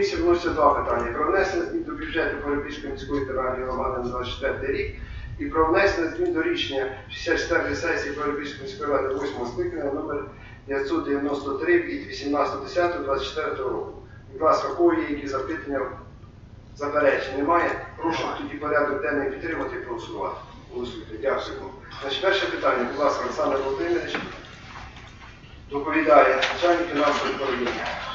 комісії вносяться два питання. Про внесення змін до бюджету Перебіжської міської територіальної громади на 24 рік і про внесення змін до рішення 64 сесії Перебіжської міської ради 8 скликання номер 993 від 18.10.24 року. Будь ласка, кого є які запитання, заперечень немає? Прошу тоді порядок денний підтримати і проголосувати. Голосуйте. Дякую. Значить, перше питання, будь ласка, Олександр Володимирович доповідає начальник фінансової управління.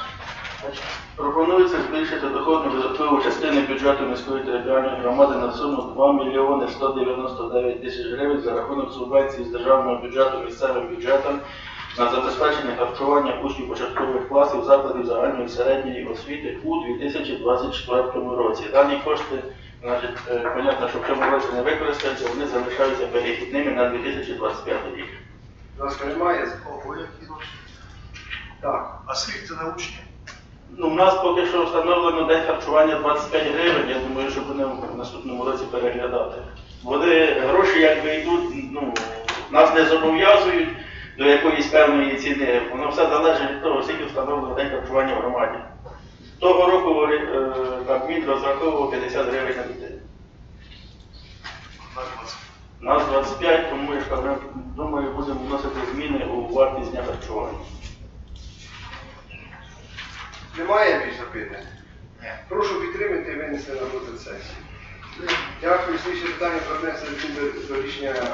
Пропонується збільшити доходну видаткову частину бюджету міської територіальної громади на суму 2 мільйони 199 тисяч гривень за рахунок субвенції з державного бюджету місцевим бюджетам на забезпечення харчування учнів початкових класів закладів загальної середньої освіти у 2024 році. Дані кошти, значить, е, понятно, що в цьому році не використаються, вони залишаються перехідними на 2025 рік. Немає? Так. А скільки це на учні? Ну, у нас поки що встановлено день харчування 25 гривень. Я думаю, що будемо в наступному році переглядати. Вони гроші якби йдуть, ну, нас не зобов'язують до якоїсь певної ціни. Воно все залежить від того, скільки встановлено день харчування в громаді. Того року вони, е, Кабмін розраховував 50 гривень на дитину. На 20. Нас 25, тому я думаю, будемо вносити зміни у вартість дня харчування. Немає більш запитань? Ні. Прошу підтримати і винести на розгляд сесії. Дякую. Слідче питання про внесення до- рішення е,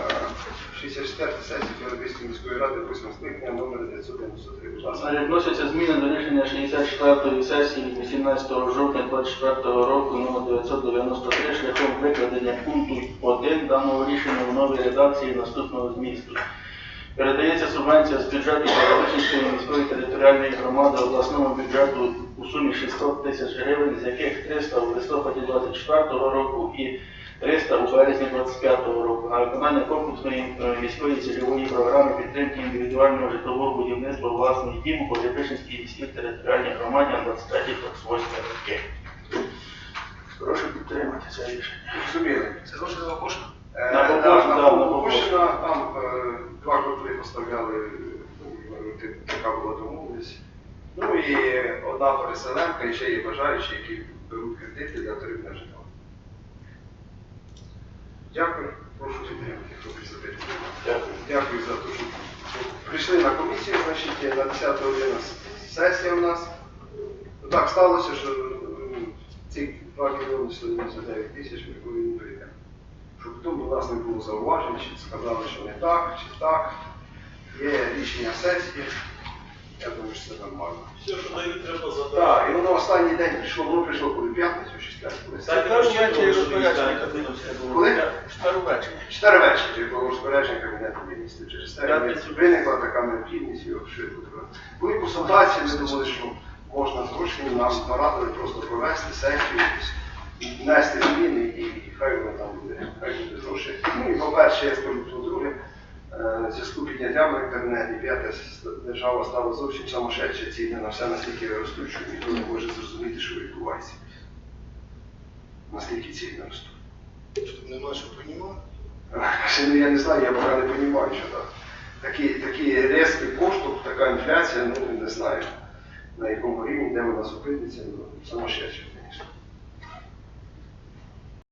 64 сесії Європейської міської ради 8 скликання номер 993. Будь ласка. Значить, зміни до рішення 64-ї сесії 18 жовтня 24 року номер 993 шляхом викладення пункту 1 даного рішення в новій редакції наступного змісту. Передається субвенція з бюджету Перевищенської міської територіальної громади обласному бюджету у сумі 600 тисяч гривень, з яких 300 у листопаді 24 року і 300 у березні 25 року на виконання комплексної е, міської цільової програми підтримки індивідуального житлового будівництва власних дім у Поліпишинській міській територіальній громаді на 23-28 роки. Прошу підтримати це рішення. Зрозуміли. Це гроші на? Е, На на на Побошина, там е, два котли поставляли, е, така була домовленість. Ну і одна переселенка, і ще є бажаючі, які беруть кредити для отримання житла. Дякую, прошу підтримати, хто присадити. Дякую. Дякую за те, що прийшли на комісію, значить, на 10 годину сесія у нас. Ну, Так сталося, що ці 2 мільйони 199 тисяч ми повинні прийти. Щоб потім у нас не було зауважень, чи сказали, що не так, чи так. Є рішення сесії. Я думаю, що це нормально. Все, що дають, треба задати. Так, і воно останній день прийшло, воно прийшло коли п'ятницю чи коли Так, було. Коли? Тепер ввечері. Чотири вечора було розпорядження Кабінету міністрів. Через те виникла така необхідність його швидко. Були консультації, ми думали, що можна трошки нам порадили просто провести сесію, внести зміни і хай воно там буде, хай буде гроші. Ну і по-перше, я скажу по-друге, е, зв'язку підняттям в інтернеті, п'яте, держава стала зовсім самошедша, ціни на все настільки ростуть, що ніхто не може зрозуміти, що відбувається. Наскільки ціни ростуть. Щоб нема що приймати. Ще, ну, я не знаю, я поки не розумію, що так. Такий, такий різкий поштовх, така інфляція, ну не знаю на якому рівні, де вона зупиниться, ну, самошедше.